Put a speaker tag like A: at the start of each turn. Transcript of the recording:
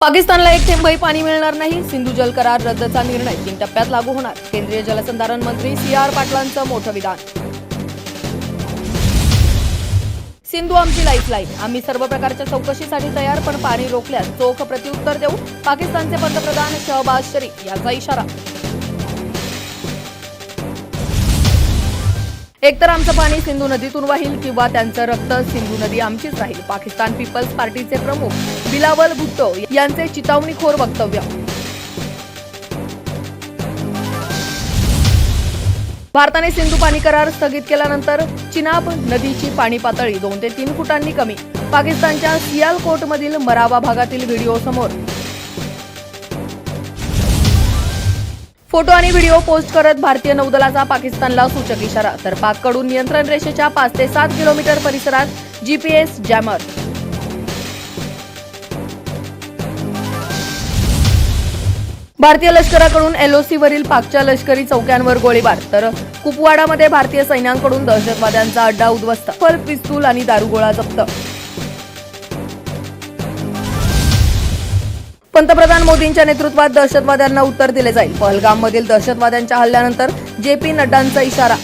A: पाकिस्तानला एक थेंबही पाणी मिळणार नाही. सिंधू जल करार रद्दचा निर्णय तीन टप्प्यात लागू होणार. केंद्रीय जलसंधारण मंत्री सी आर पाटलांचं मोठं विधान. सिंधू आमची लाईफलाईन आम्ही सर्व प्रकारच्या चौकशीसाठी तयार पण पाणी रोखल्यास चोख प्रत्युत्तर देऊ पाकिस्तानचे पंतप्रधान शहबाज शरीफ याचा इशारा. एकतर आमचं पाणी सिंधू नदीतून वाहील किंवा त्यांचं रक्त सिंधू नदी आमचीच राहील. पाकिस्तान पीपल्स पार्टीचे प्रमुख बिलावल भुट्टो यांचे चितावणीखोर वक्तव्य. भारताने सिंधू पाणी करार स्थगित केल्यानंतर चिनाब नदीची पाणी पातळी दोन ते तीन फुटांनी कमी. पाकिस्तानच्या सियालकोटमधील मरावा भागातील व्हिडिओ समोर फोटो आणि व्हिडिओ पोस्ट करत भारतीय नौदलाचा पाकिस्तानला सूचक इशारा. तर पाककडून नियंत्रण रेषेच्या पाच ते सात किलोमीटर परिसरात जीपीएस जॅमर भारतीय लष्कराकडून एलओसीवरील पाकच्या लष्करी चौक्यांवर गोळीबार. तर कुपवाडामध्ये भारतीय सैन्यांकडून दहशतवाद्यांचा अड्डा उद्ध्वस्त. फल पिस्तूल आणि दारुगोळा जप्त. पंतप्रधान मोदींच्या नेतृत्वात दहशतवाद्यांना उत्तर दिले जाईल. पहलगाममधील दहशतवाद्यांच्या हल्ल्यानंतर जे पी नड्डांचा इशारा